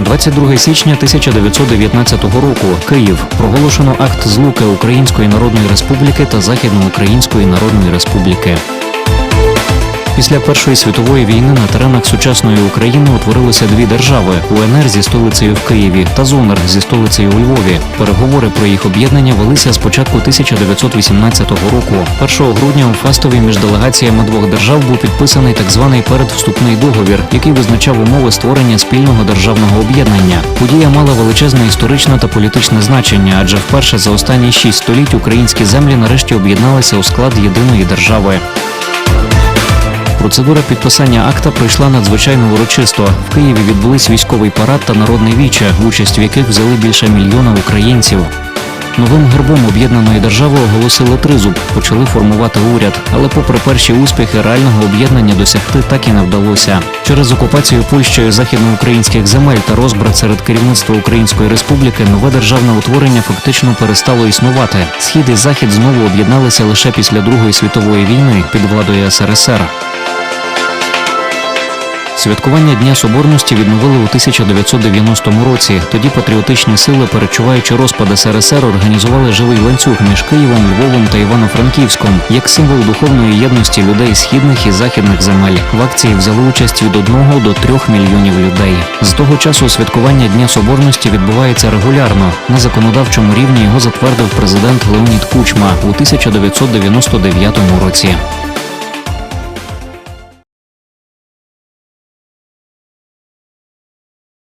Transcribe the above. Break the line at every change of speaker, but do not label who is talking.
22 січня 1919 року. Київ. Проголошено акт злуки Української Народної Республіки та Західноукраїнської Народної Республіки. Після Першої світової війни на теренах сучасної України утворилися дві держави: УНР зі столицею в Києві та ЗУНР зі столицею у Львові. Переговори про їх об'єднання велися з початку 1918 року. 1 грудня у Фастові між делегаціями двох держав був підписаний так званий передвступний договір, який визначав умови створення спільного державного об'єднання. Подія мала величезне історичне та політичне значення, адже вперше за останні шість століть українські землі нарешті об'єдналися у склад єдиної держави. Процедура підписання акта пройшла надзвичайно урочисто. В Києві відбулись військовий парад та народне віче, участь в яких взяли більше мільйона українців. Новим гербом об'єднаної держави оголосили тризуб, почали формувати уряд, але попри перші успіхи реального об'єднання досягти так і не вдалося. Через окупацію Польщею західноукраїнських земель та розбрат серед керівництва Української республіки нове державне утворення фактично перестало існувати. Схід і захід знову об'єдналися лише після Другої світової війни під владою СРСР. Святкування Дня Соборності відновили у 1990 році. Тоді патріотичні сили, перечуваючи розпад СРСР, організували живий ланцюг між Києвом, Львовом та Івано-Франківськом як символ духовної єдності людей східних і західних земель. В акції взяли участь від 1 до 3 мільйонів людей. З того часу святкування Дня Соборності відбувається регулярно. На законодавчому рівні його затвердив президент Леонід Кучма у 1999 році.